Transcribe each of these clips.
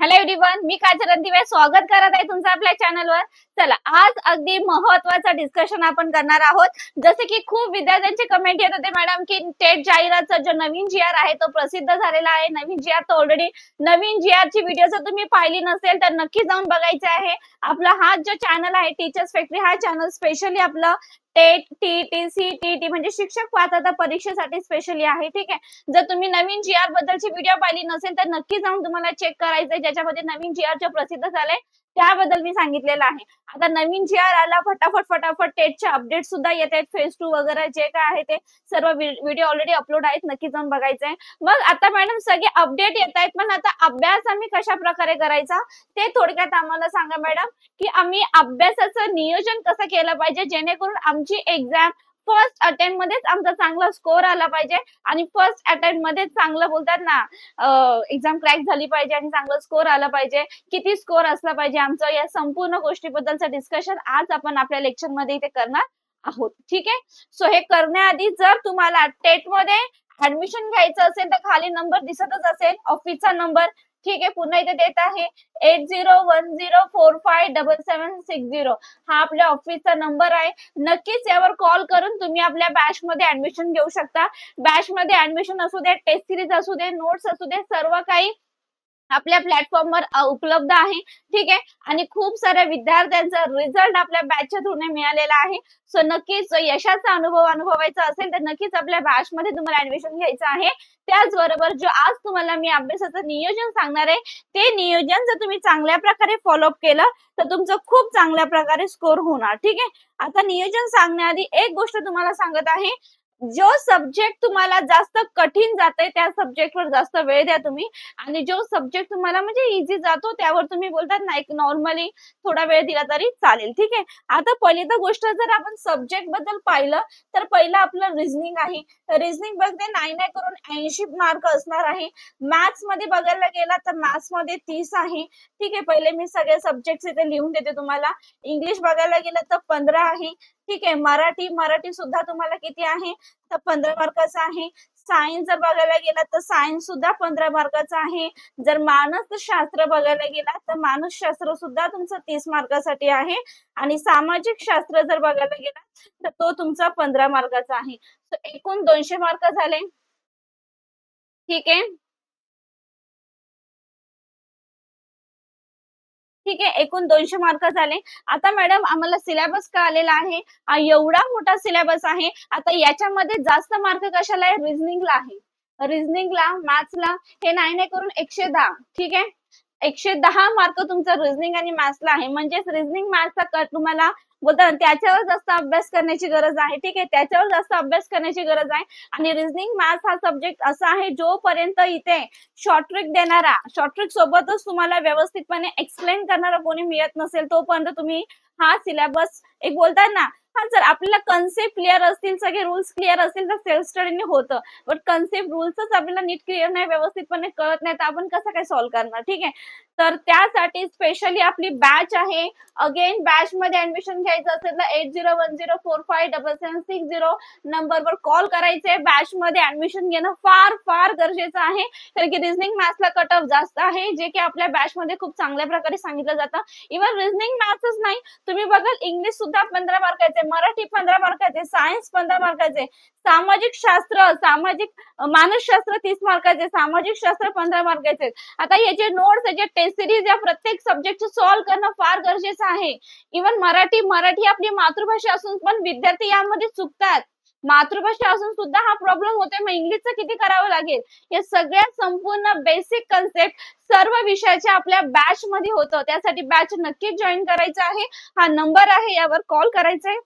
Hello everyone मी काजल दिवे स्वागत करत आहे तुमचं आपल्या चॅनलवर चला आज अगदी महत्वाचं डिस्कशन आपण करणार आहोत. जसे की खूप विद्यार्थ्यांचे कमेंट येत होते मॅडम की टेट जाहिरातचा जो नवीन जी आर आहे तो प्रसिद्ध झालेला आहे. नवीन जी आर तर ऑलरेडी नवीन जी आर ची व्हिडिओ जर तुम्ही पाहिली नसेल तर नक्की जाऊन बघायचे आहे. आपला हा जो चॅनल आहे टीचर्स फॅक्टरी हा चॅनल स्पेशली आपलं TET T T C T T म्हणजे शिक्षक पात्रता परीक्षेसाठी स्पेशली आहे. ठीक आहे? जर तुम्ही नवीन जी आर बद्दलची व्हिडिओ पाहिली नसेल तर नक्की जाऊन तुम्हाला चेक करायचंय. ज्याच्यामध्ये नवीन जी आर जे प्रसिद्ध झालंय. त्याबद्दल मी सांगितलेलं आहे. आता नवीन जी आर आला फटाफट फटाफट टेटचे अपडेट सुद्धा येत आहेत. फेज टू वगैरे जे काय आहे ते सर्व व्हिडिओ ऑलरेडी अपलोड आहेत. नक्की जाऊन बघायचं आहे मग आता मॅडम सगळे अपडेट येत आहेत. पण आता अभ्यास आम्ही कशा प्रकारे करायचा? ते थोडक्यात आम्हाला सांगा मॅडम की आम्ही अभ्यासाचं नियोजन कसं केलं पाहिजे? जेणेकरून आमची एक्झाम फर्स्ट अटेम्प्ट मध्येच आमचा चांगला स्कोर आला पाहिजे. आणि फर्स्ट अटेम्प्टमध्ये चांगलं बोलतात ना एक्झाम क्रॅक झाली पाहिजे आणि चांगला स्कोर आला पाहिजे. किती स्कोर असला पाहिजे आमचं या संपूर्ण गोष्टीबद्दलचं डिस्कशन आज आपण आपल्या लेक्चरमध्ये इथे करणार आहोत. ठीक आहे? सो हे करण्याआधी जर तुम्हाला टेटमध्ये ऍडमिशन घ्यायचं असेल तर खाली नंबर दिसतच असेल ऑफिसचा नंबर ठीक आहे पुन्हा इथे देत आहे. Eight zero one zero four five double seven six zero हा आपल्या ऑफिसचा नंबर आहे. नक्कीच यावर कॉल करून तुम्ही आपल्या बॅच मध्ये ऍडमिशन घेऊ शकता. बॅच मध्ये ऍडमिशन असू दे टेस्ट सिरीज असू दे नोट्स असू दे सर्व काही आपल्या प्लॅटफॉर्मवर उपलब्ध आहे. ठीक आहे? आणि खूप साऱ्या विद्यार्थ्यांचा रिझल्ट आपल्या बॅचच्या थ्रूने मिळालेला आहे. सो नक्कीच यशाचा अनुभव अनुभवायचा असेल तर नक्कीच आपल्या बॅच मध्ये तुम्हाला ऍडमिशन घ्यायचं आहे. त्याचबरोबर जो आज तुम्हाला मी अभ्यासाचं नियोजन सांगणार आहे ते नियोजन जर तुम्ही चांगल्या प्रकारे फॉलोअप केलं तर तुमचं खूप चांगल्या प्रकारे स्कोर होणार. ठीक आहे? आता नियोजन सांगण्याआधी एक गोष्ट तुम्हाला सांगत आहे. जो सब्जेक्ट तुम्हाला जास्त कठीण जाते त्या सब्जेक्टवर जास्त वेळ द्या तुम्ही. आणि जो सब्जेक्ट तुम्हाला म्हणजे इझी जातो त्यावर तुम्ही बोलतात ना एक नॉर्मली थोडा वेळ दिला तरी चालेल. ठीक आहे? आता पहिली तर गोष्ट जर आपण सब्जेक्टबद्दल पाहिलं तर पहिलं आपलं रिझनिंग आहे. रिझनिंग बघते नाही नाही करून ऐंशी मार्क असणार आहे. मॅथ्समध्ये बघायला गेला तर मॅथ्समध्ये तीस आहे. ठीक आहे? पहिले मी सगळे सब्जेक्ट इथे लिहून देते तुम्हाला. इंग्लिश बघायला गेलं तर पंधरा आहे. ठीक आहे. मराठी मराठी सुद्धा तुम्हाला किती आहे? तर पंधरा मार्काचा आहे. सायन्स जर बघायला गेला तर सायन्स सुद्धा पंधरा मार्काचा आहे. जर मानसशास्त्र बघायला गेला तर मानसशास्त्र सुद्धा तुमचं तीस मार्कासाठी आहे. आणि सामाजिक शास्त्र जर बघायला गेला तर तो तुमचा पंधरा मार्काचा आहे. एकूण दोनशे मार्क झाले. ठीक आहे? ठीक आहे एकूण दोनशे मार्क झाले. आता मॅडम आम्हाला सिलेबस का आलेला आहे एवढा मोठा सिलेबस आहे. आता याच्यामध्ये जास्त मार्क कशाला आहे? रिझनिंगला आहे. रिझनिंगला मॅथ्सला हे नाही नाही करून एकशे दहा. ठीक आहे? एकशे दहा मार्क तुमचं रिझनिंग आणि मॅथ्सला आहे. म्हणजेच रिझनिंग मॅथ्सचा कट तुम्हाला बोलताना त्याच्यावर जास्त अभ्यास करण्याची गरज आहे. ठीक आहे त्याच्यावर जास्त अभ्यास करण्याची गरज आहे. आणि रिझनिंग मॅथ्स हा सब्जेक्ट असा आहे जोपर्यंत इथे शॉर्ट ट्रिक देणारा शॉर्ट ट्रिक सोबतच तुम्हाला व्यवस्थितपणे एक्सप्लेन करणारा कोणी मिळत नसेल तोपर्यंत तुम्ही हा सिलेबस एक बोलतात ना हा जर आपल्याला कन्सेप्ट क्लिअर असतील सगळे रूल्स क्लिअर असतील तर सेल्फ स्टडीने होतं. बट कन्सेप्ट रूल्सच आपल्याला नीट क्लिअर नाही व्यवस्थितपणे कळत नाही तर आपण कसं काय सॉल्व्ह करणार? ठीक आहे? तर त्यासाठी स्पेशली आपली बॅच आहे. अगेन बॅच मध्ये ऍडमिशन घ्यायचं असेल तर eight zero one zero four five double seven six zero नंबरवर कॉल करायचे बॅच मध्ये ऍडमिशन घेणं फार फार गरजेचं आहे. कारण की रिझनिंग मॅथ्सला कट ऑफ जास्त आहे. जे की आपल्या बॅच मध्ये खूप चांगल्या प्रकारे सांगितलं जातं. इव्हन रिझनिंग मॅथ्सच नाही. तुम्ही बघाल इंग्लिश सुद्धा पंधरा मार्काचे मराठी पंधरा मार्काचे सायन्स पंधरा मार्काचे सामाजिक शास्त्र सामाजिक मानसशास्त्र तीस मार्काचे सामाजिक शास्त्र पंधरा मार्काचे आता याचे नोट्स याचे टेस्ट सिरीज या प्रत्येक सब्जेक्ट सॉल्व्ह करणं फार गरजेचं आहे. इव्हन मराठी मराठी आपली मातृभाषा असून पण विद्यार्थी यामध्ये चुकतात. मातृभाषा असून सुद्धा हा प्रॉब्लेम होतोय. मग इंग्लिशचं किती करावं लागेल? या सगळ्या संपूर्ण बेसिक कन्सेप्ट सर्व विषयाच्या आपल्या बॅच मध्ये होतं. त्यासाठी बॅच नक्कीच जॉईन करायचं आहे. हा नंबर आहे यावर कॉल करायचा आहे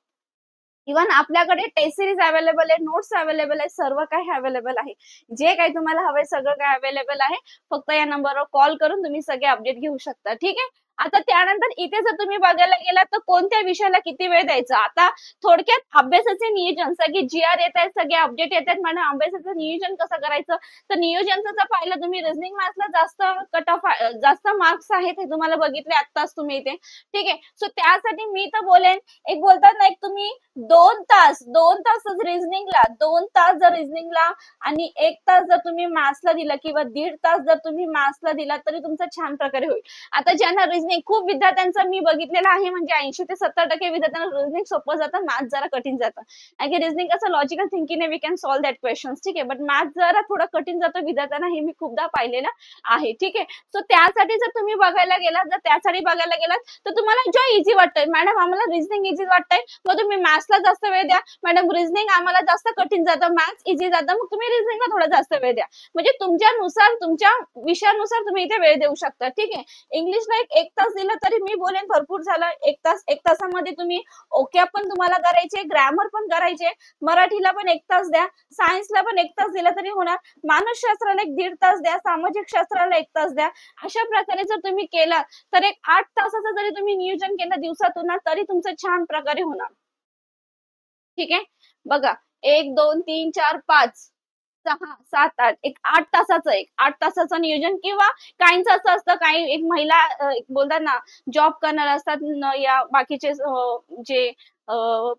इव्हन आपल्याकडे टेस्ट सिरीज अवेलेबल आहे नोट्स अवेलेबल आहे सर्व काही अवेलेबल आहे. जे काही तुम्हाला हवे सगळं काही अवेलेबल आहे. फक्त या नंबरवर कॉल करून तुम्ही सगळे अपडेट घेऊ शकता. ठीक आहे? आता त्यानंतर इथे जर तुम्ही बघायला गेलात तर कोणत्या विषयाला किती वेळ द्यायचा? आता थोडक्यात अभ्यासाचे नियोजन सगळे जी आर येत आहेत सगळे अपडेट येत आहेत म्हणून अभ्यासाचं नियोजन कसं करायचं? तर नियोजनचं जर पाहिलं तुम्ही रिझनिंग मार्क्सला जास्त कट ऑफ जास्त मार्क्स आहेत हे तुम्हाला बघितले आत्ताच तुम्ही इथे. ठीक आहे? सो त्यासाठी मी तर बोलेन एक बोलतात ना एक तुम्ही दोन तास दोन तासच रिझनिंगला दोन तास जर रिझनिंगला आणि एक तास जर तुम्ही मार्क्सला दिला किंवा दीड तास जर तुम्ही मार्क्सला दिला तरी तुमचं छान प्रकारे होईल. आता ज्यांना रिझनिंग खूप विद्यार्थ्यांचं मी बघितलेलं आहे म्हणजे ऐंशी ते सत्तर टक्के विद्यार्थ्यांना रिझनिंग सोपं जातं मॅथ जरा कठीण जातं. कारण की रिझनिंग कसं logical thinking we can solve that question ठीक आहे? बट मॅथ्स जरा थोडं कठीण जातं विद्यार्थ्यांना हे मी खूपदा पाहिलेलं आहे ठीक आहे? सो त्यासाठी जर तुम्ही बघायला गेलात जर त्यासाठी बघायला गेलात तर तुम्हाला जो इझी वाटतंय मॅडम आम्हाला रिझनिंग इझी वाटतंय मग तुम्ही मॅथ्सला जास्त वेळ द्या. मॅडम रिझनिंग आम्हाला जास्त कठीण जातं मॅथ्स इझी जातं मग तुम्ही रिझनिंगला थोडा जास्त वेळ द्या. म्हणजे तुमच्यानुसार तुमच्या विषयानुसार तुम्ही इथे वेळ देऊ शकता ठीक आहे? इंग्लिशला एक तास दिला तरी मी बोलेन भरपूर झालं. एक तास एक तासामध्ये तुम्ही ओके पण तुम्हाला करायचे ग्रॅमर पण करायचे मराठीला पण एक तास द्या सायन्सला पण एक तास दिला तरी होणार मानसशास्त्राला एक दीड तास द्या सामाजिक शास्त्राला एक तास द्या. अशा प्रकारे जर तुम्ही केला तर एक आठ तासाचं जरी तुम्ही नियोजन केलं दिवसातून ना तरी तुमचं छान प्रकारे होणार. ठीक आहे? बघा एक दोन तीन चार पाच. सहा सात आठ एक आठ तासाचं एक आठ तासाचं नियोजन किंवा काहींचं असं असतं काही एक महिला बोलतात ना जॉब करणार असतात या बाकीचे जे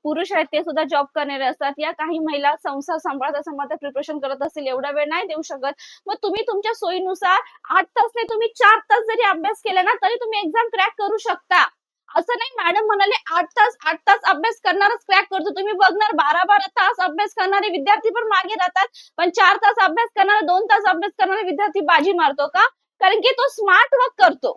पुरुष आहेत ते सुद्धा जॉब करणारे असतात. या काही महिला संसार सांभाळत असं प्रिपरेशन करत असतील एवढा वेळ नाही देऊ शकत. मग तुम्ही तुमच्या सोयीनुसार आठ तास नाही तुम्ही चार तास जरी अभ्यास केला ना तरी तुम्ही एक्झाम क्रॅक करू शकता. असं नाही मॅडम म्हणाले आठ तास आठ तास अभ्यास करणारच क्रॅक करतो. तुम्ही बघणार बारा बारा तास अभ्यास करणारे विद्यार्थी पण मागे राहतात पण चार तास अभ्यास करणारा दोन तास अभ्यास करणारा विद्यार्थी बाजी मारतो का? कारण की तो स्मार्ट वर्क करतो.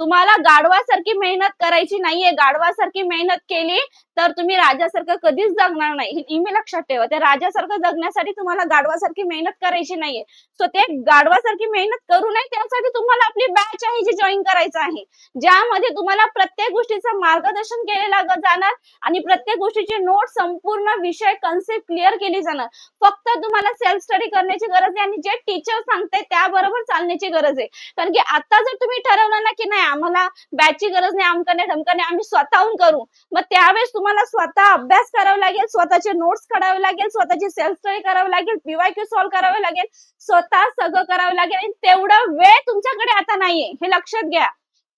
तुम्हाला गाढवासारखी मेहनत करायची नाहीये. गाढवासारखी मेहनत केली तर तुम्ही राजासारखं कधीच जगणार नाही. हे नेहमी लक्षात ठेवा. त्या राजासारखं जगण्यासाठी तुम्हाला गाडवासारखी मेहनत करायची नाहीये. सो ते गाडवासारखी मेहनत करू नये त्यासाठी तुम्हाला आपली बॅच आहे जी जॉईन करायचं आहे. ज्यामध्ये तुम्हाला प्रत्येक गोष्टीचं मार्गदर्शन केले जाणार आणि प्रत्येक गोष्टीची नोट संपूर्ण विषय कन्सेप्ट क्लिअर केली जाणार. फक्त तुम्हाला सेल्फ स्टडी करण्याची गरज आहे आणि जे टीचर सांगते त्याबरोबर चालण्याची गरज आहे. कारण की आता जर तुम्ही ठरवलं ना की नाही आम्हाला बॅचची गरज नाही आमकाने ढमकने आम्ही स्वतःहून करू. मग त्यावेळेस तुम्हाला स्वतः अभ्यास करावा लागेल स्वतःचे नोट्स काढावे लागेल स्वतःची सेल्फ स्टडी करावी लागेल पीवायक्यू सॉल्व्ह करावे लागेल स्वतः सगळं करावं लागेल आणि तेवढा वेळ तुमच्याकडे आता नाहीये. हे लक्षात घ्या.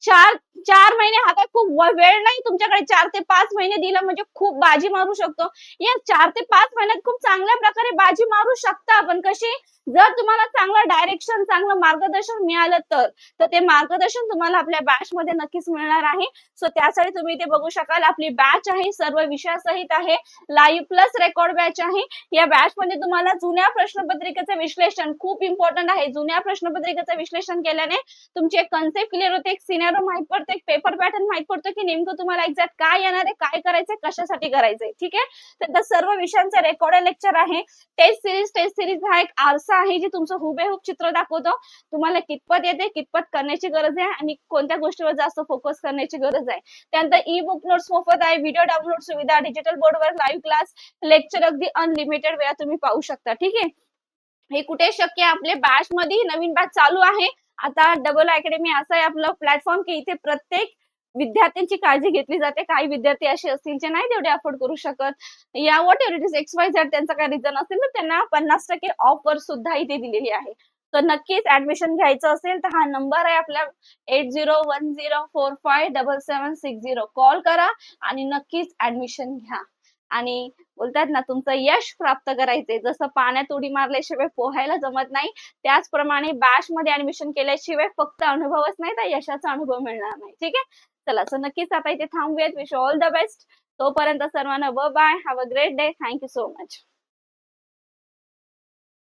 चार चार महिने हा काय खूप वेळ नाही तुमच्याकडे. चार ते पाच महिने दिलं म्हणजे खूप बाजी मारू शकतो. या चार ते पाच महिन्यात खूप चांगल्या प्रकारे बाजी मारू शकता आपण. कशी? जर तुम्हाला चांगलं डायरेक्शन चांगलं मार्गदर्शन मिळालं तर तर ते मार्गदर्शन तुम्हाला आपल्या बॅच मध्ये नक्कीच मिळणार आहे. सो त्यासाठी तुम्ही ते बघू शकाल. आपली बॅच आहे सर्व विषयासहित आहे. लाईव्ह प्लस रेकॉर्ड बॅच आहे. या बॅच मध्ये तुम्हाला जुन्या प्रश्नपत्रिकेचं विश्लेषण खूप इम्पॉर्टंट आहे. जुन्या प्रश्नपत्रिकेचं विश्लेषण केल्याने तुमचे कन्सेप्ट क्लिअर होते. एक सिनेरो माहीत पडते एक पेपर पॅटर्न माहीत पडतो की नेमकं तुम्हाला एक्झॅक्ट काय येणार आहे काय करायचंय कशासाठी करायचंय ठीक आहे? तर त्या सर्व विषयांचं रेकॉर्ड लेक्चर आहे. टेस्ट सिरीज टेस्ट सिरीज हा एक आरसा आहे जे तुमचं हुबेहूब चित्र दाखवतो. तुम्हाला कितपत येते कितपत करण्याची गरज आहे आणि कोणत्या गोष्टीवर जास्त फोकस करण्याची गरज आहे. त्यानंतर ई बुक नोट्स मोफत आहे व्हिडिओ डाउनलोड सुविधा डिजिटल बोर्डवर लाईव्ह क्लास लेक्चर अगदी अनलिमिटेड वेळा तुम्ही पाहू शकता ठीक आहे? हे कुठे शक्य आपले बॅच मध्ये नवीन बॅच चालू आहे. आता डबल अकॅडमी असं आहे आपलं प्लॅटफॉर्म की इथे प्रत्येक विद्यार्थ्यांची काळजी घेतली जाते. काही विद्यार्थी असे असतील जे नाही तेवढे अफोर्ड करू शकत. या whatever it is X Y Z त्यांचा काही रिझन असेल तर त्यांना पन्नास टक्के ऑफर सुद्धा इथे दिलेली आहे. तर नक्कीच ऍडमिशन घ्यायचं असेल तर हा नंबर आहे आपला eight zero one zero four five double seven six zero call करा आणि नक्कीच ऍडमिशन घ्या. आणि बोलतात ना तुमचं यश प्राप्त करायचंय. जसं पाण्यात उडी मारल्याशिवाय पोहायला जमत नाही त्याचप्रमाणे बॅच मध्ये ऍडमिशन केल्याशिवाय फक्त अनुभवच नाही तर यशाचा अनुभव मिळणार नाही. ठीक आहे? चला सो नक्कीच आता इथे थांबूयात. विश ऑल द बेस्ट तोपर्यंत सर्वांना ब bye have a great day thank you so much